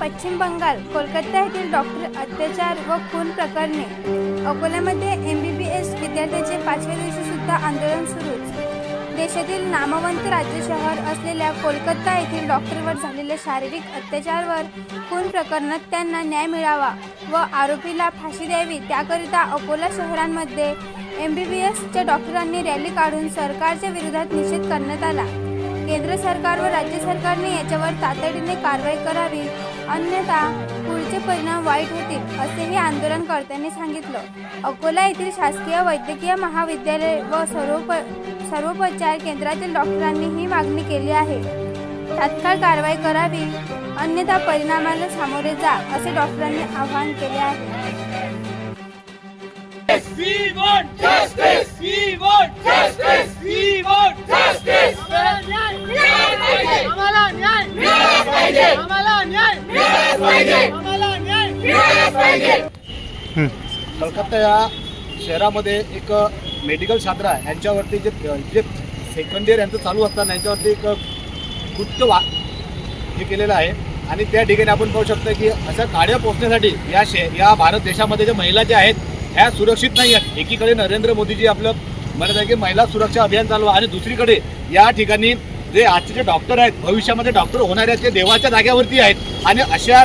पश्चिम बंगाल कोलकाता येथील डॉक्टर अत्याचार व खून प्रकरणी. अकोल्यामध्ये एम बी बी एस विद्यार्थ्यांचे पाचव्या दिवशी सुद्धा आंदोलन सुरूच. देशातील नामवंत राज्य शहर असलेल्या कोलकाता येथील डॉक्टरवर झालेल्या शारीरिक अत्याचारवर खून प्रकरणात त्यांना न्याय मिळावा व आरोपीला फाशी द्यावी त्याकरिता अकोला शहरांमध्ये एम बी बी एसच्या डॉक्टरांनी रॅली काढून सरकारच्या विरोधात निषेध करण्यात आला. केंद्र सरकार व राज्य सरकारने याच्यावर तातडीने कारवाई करावी अन्यथा पुढचे परिणाम वाईट होतील असेही आंदोलनकर्त्यांनी सांगितलं अकोला येथील शासकीय वैद्यकीय महाविद्यालय व सर्वोप सर्वोपचार केंद्रातील डॉक्टरांनी ही मागणी केली आहे तात्काळ कारवाई करावी अन्यथा परिणामाला सामोरे जा असे डॉक्टरांनी आवाहन केले आहे We want justice. We want justice. We want justice. आम्हाला न्याय मिळालाच पाहिजे आम्हाला न्याय मिळालाच पाहिजे आम्हाला न्याय मिळालाच पाहिजे कलकत्ता या शहरामध्ये एक मेडिकल छात्र आहे. यांच्यावरती जे जे सेकंड इयर यांचं चालू असताना यांच्यावरती एक कृत्य वा हे केलेलं आहे. आणि त्या ठिकाणी आपण पाहू शकतो की अशा काड्या पोचण्यासाठी या शे या भारत देशामध्ये ज्या महिला ज्या आहेत ह्या सुरक्षित नाही आहेत. एकीकडे नरेंद्र मोदीजी आपलं म्हणत आहे की महिला सुरक्षा अभियान चालू आहे आणि दुसरीकडे या ठिकाणी जे आजचे जे डॉक्टर आहेत भविष्यामध्ये डॉक्टर होणारे आहेत ते देवाच्या जाग्यावरती आहेत. आणि अशा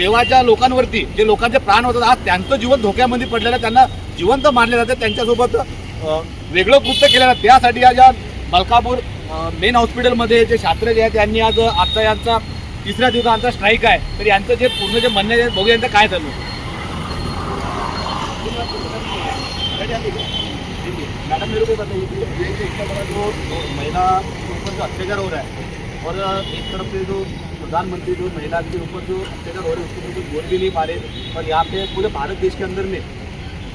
देवाच्या लोकांवरती जे लोकांचे प्राण होतात आज त्यांचं जीवन धोक्यामध्ये पडलेलं त्यांना जिवंत मानले जाते त्यांच्यासोबत वेगळं कृत्य केलं जातं त्यासाठी आज या मलकापूर मेन हॉस्पिटलमध्ये जे छात्र जे आहेत त्यांनी आज आत्ता यांचा तिसऱ्या दिवसांचा स्ट्राईक आहे तर यांचं जे पूर्ण जे म्हणणे आहे बघू यांचं काय चालू आहे. मैडम मेरे को बताइए कि ये जो बड़ा जो महिला के ऊपर जो अत्याचार हो रहा है और एक तरफ से जो प्रधानमंत्री जो महिला के ऊपर जो अत्याचार हो रहे उसके ऊपर बोल भी नहीं पा रहे। और यहाँ पे पूरे भारत देश के अंदर में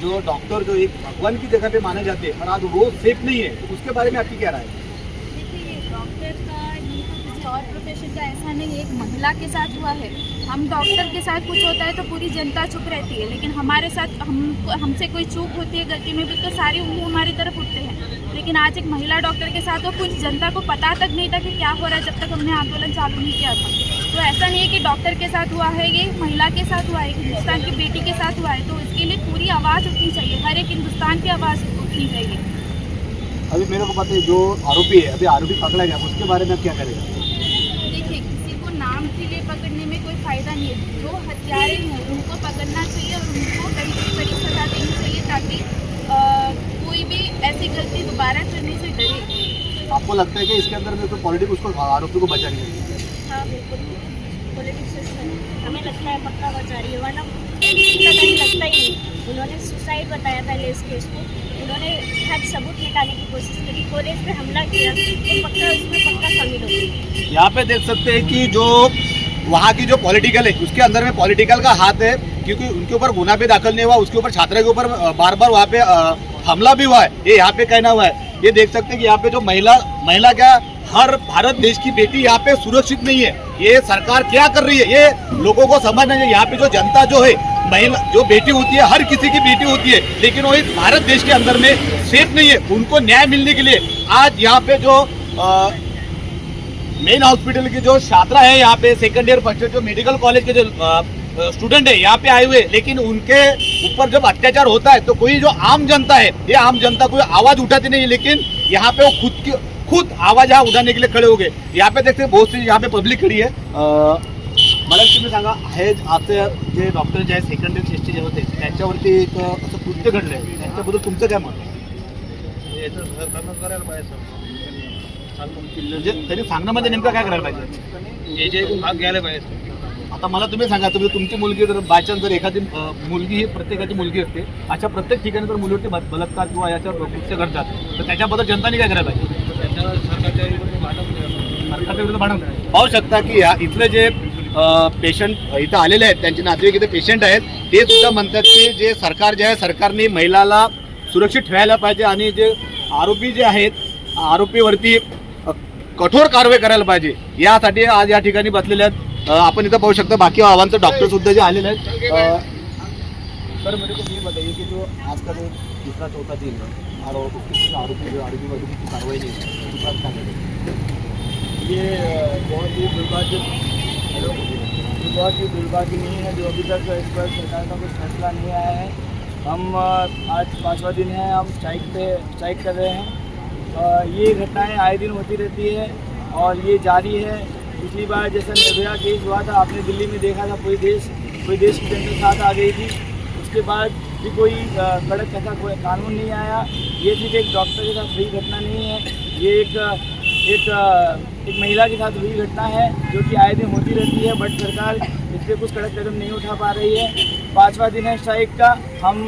जो डॉक्टर, जो एक भगवान की जगह पे माने जाते हैं और आज वो सेफ़ नहीं है। तो उसके बारे में आपकी क्या राय है देखिए डॉक्टर का ये तो और प्रोफेशन का ऐसा नहीं, एक महिला के साथ हुआ है। हम डॉक्टर के साथ कुछ होता है तो पूरी जनता चुप रहती है, लेकिन हमारे साथ हम, हमसे कोई चूक होती है, गलती में भी तो सारी उंगली हमारी तरफ़ उठते हैं। लेकिन आज एक महिला डॉक्टर के साथ हो, कुछ जनता को पता तक नहीं था कि क्या हो रहा है जब तक हमने आंदोलन चालू नहीं किया था। तो ऐसा नहीं है कि डॉक्टर के साथ हुआ है, ये महिला के साथ हुआ है हिंदुस्तान की बेटी के साथ हुआ है तो इसके लिए पूरी आवाज़ उठनी चाहिए, हर एक हिंदुस्तान की आवाज़ उठनी चाहिए। अभी मेरे को पता है, जो आरोपी है, अभी आरोपी पकड़ा गया, उसके बारे में क्या करेंगे देखिए किसी को नाम के लिए पकड़ने है जो हत्यारे हैं उनको पकड़ना चाहिए और उनको कड़ी से कड़ी सजा देनी चाहिए ताकि कोई भी ऐसी गलती दोबारा करने से डरे। आपको लगता है कि इसके अंदर में तो पॉलिटिक्स उसको आरोपी को बचा नहीं हाँ? बिल्कुल। पॉलिटिक्स हमें लगता है पक्का बचा रही है वरना इतना कहीं लगता ही नहीं। उन्होंने सुसाइड बताया पहले इस केस को। उन्होंने हर सबूत निकालने की कोशिश करी कॉलेज पे हमला किया तो पक्का इसमें पक्का शामिल होगी यहाँ पे देख सकते हैं कि जो वहाँ की जो पॉलिटिकल है, उसके अंदर में पॉलिटिकल का हाथ है, क्योंकि उनके ऊपर गुना भी दाखिल नहीं हुआ, उसके ऊपर छात्रा के ऊपर बार बार वहाँ पे हमला भी हुआ है। ये यहाँ पे कहना हुआ है। ये देख सकते हैं कि यहाँ पे जो महिला महिला क्या हर भारत देश की बेटी यहाँ पे सुरक्षित नहीं है। ये सरकार क्या कर रही है? ये लोगों को समझना चाहिए। यहाँ पे जो जनता जो है, महिला, जो बेटी होती है, हर किसी की बेटी होती है, लेकिन वो इस भारत देश के अंदर में सेफ़ नहीं है। उनको न्याय मिलने के लिए आज यहाँ पे जो मेन हॉस्पिटल की जो छात्रा है यहाँ पे सेकंड ईयर फर्स्ट ईयर जो मेडिकल कॉलेज के जो स्टूडेंट है यहाँ पे आए हुए लेकिन उनके ऊपर जब अत्याचार होता है तो कोई जो आम जनता है ये आम जनता कोई आवाज उठाती नहीं है लेकिन यहाँ पे वो खुद की खुद आवाज यहाँ उठाने के लिए खड़े हो गए। यहाँ पे देखते बहुत सी यहाँ पे पब्लिक खड़ी है। मला तुम्ही सांगा हे आता जे डॉक्टर जे आहेत सेकंड इयर टेस्ट जे होते त्यांच्यावरती एक असं कृत्य घडलं आहे त्यांच्याबद्दल तुमचं काय मत आहे? म्हणजे तरी सांगण्यामध्ये नेमकं काय करायला पाहिजे? हे जे भाग घ्यायला पाहिजे. आता मला तुम्ही सांगा तुम्ही तुमची मुलगी जर बायचान्स जर एखादी मुलगी ही प्रत्येकाची मुलगी असते अशा प्रत्येक ठिकाणी जर मुलीवरती बल- बलात्कार किंवा याच्यावर कृत्य घडतात तर त्याच्याबद्दल जनताने काय करायला पाहिजे? त्याच्यावर सरकारच्या विरुद्ध भांडण सरकारच्या विरुद्ध भांडण पाहू शकता की या इथले जे पेशंट इथं आलेले आहेत त्यांचे नातेवाईक इथे पेशंट आहेत ते सुद्धा म्हणतात की जे सरकार जे आहे सरकारने महिलाला सुरक्षित ठेवायला पाहिजे आणि जे आरोपी जे आहेत आरोपीवरती कठोर कारवाई करायला आज या ठिकाणी बसलेले आहेत. अ, आपण इथं पाहू शकता बाकी आव्हानचं डॉक्टर सुद्धा जे आहेत सर मेरे को ये बताइए कि जो आज का जो चौथा दिन आरोपी आरोपी पर कुछ कार्रवाई नहीं दुर्भाग्य ही जो अभी तक इस पर सरकार का फैसला नहीं आया है हम आज पाँचवा दिन है हम स्ट्राइक पे स्ट्राइक कर रहे हैं. ये घटनाएँ आए दिन होती रहती है और ये जारी है। पिछली बार जैसा निर्भया केस हुआ था, आपने दिल्ली में देखा था, पूरे देश पूरे देश की जनता साथ आ गई थी। उसके बाद भी कोई कड़क ऐसा कोई कानून नहीं आया। ये सिर्फ़ एक डॉक्टर के साथ हुई घटना नहीं है। ये एक एक एक महिला के साथ हुई घटना है, जो कि आए दिन होती रहती है, बट सरकार इस पर कुछ कड़क कदम नहीं उठा पा रही है। पाँचवा दिन है स्ट्राइक का। हम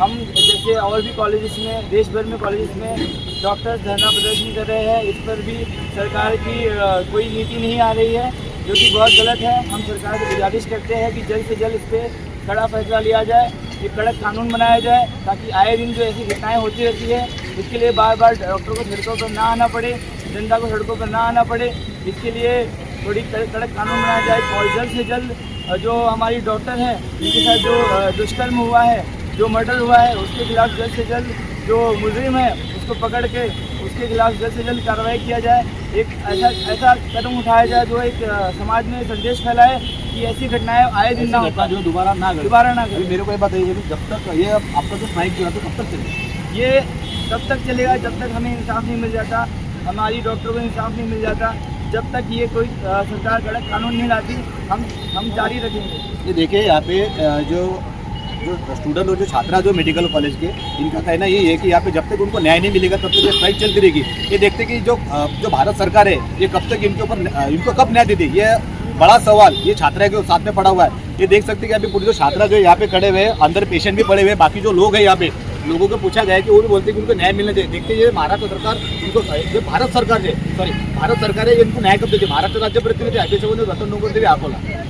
हम जैसे और भी कॉलेजेस में देश भर में कॉलेज में डॉक्टर्स धरना प्रदर्शन कर रहे हैं। इस पर भी सरकार की कोई नीति नहीं आ रही है, जो कि बहुत गलत है। हम सरकार से गुजारिश करते हैं कि जल्द से जल्द इस पर कड़ा फैसला लिया जाए, एक कड़क कानून बनाया जाए, ताकि आए दिन जो ऐसी घटनाएँ होती रहती है, इसके लिए बार बार डॉक्टर को सड़कों पर ना आना पड़े, जनता को सड़कों पर ना आना पड़े। इसके लिए थोड़ी कड़क कानून बनाया जाए और जल्द से जल्द जो हमारी डॉक्टर हैं जिनके साथ जो दुष्कर्म हुआ है जो मर्डर हुआ है उसके खिलाफ जल्द से जल्द जो मुजरिम है उसको पकड़ के उसके खिलाफ जल्द से जल्द कार्रवाई किया जाए। एक ऐसा ऐसा कदम उठाया जाए जो एक समाज में संदेश फैलाए कि ऐसी घटनाएँ आए दिन ना हो घटना जो दोबारा ना दोबारा ना अभी मेरे को ये बताइए जब तक ये आपका जो स्ट्राइक जो है तो कब तक चलेगा? ये तब तक चलेगा जब तक हमें इंसाफ नहीं मिल जाता हमारी डॉक्टरों को इंसाफ नहीं मिल जाता जब तक ये कोई सरकार कड़क कानून नहीं लाती हम हम जारी रखेंगे। ये देखिए यहाँ पे जो जो स्टूडेंट और जो छात्रा जो मेडिकल कॉलेज के, इनका कहना यही है कि यहाँ पे जब तक उनको न्याय नहीं मिलेगा, तब तक ये स्ट्राइक चलती रहेगी ये देखते कि जो जो भारत सरकार है, ये कब तक इनके ऊपर इनको कब न्याय देती ये बड़ा सवाल। ये छात्रा के साथ में पड़ा हुआ है। ये देख सकते कि अभी पूरी जो छात्रा जो यहाँ पे खड़े हुए हैं, अंदर पेशेंट भी पड़े हुए हैं, बाकी जो लोग हैं यहाँ पे, लोगों को पूछा गया कि वो भी बोलते हैं कि उनको न्याय मिलना चाहिए देखते ये महाराष्ट्र सरकार, उनको ये भारत सरकार है सॉरी भारत सरकार है इनको न्याय कब देते महाराष्ट्र राज्य प्रतिनिधी आहे त्याच्यामध्ये रतन डोंगर देवी अकोला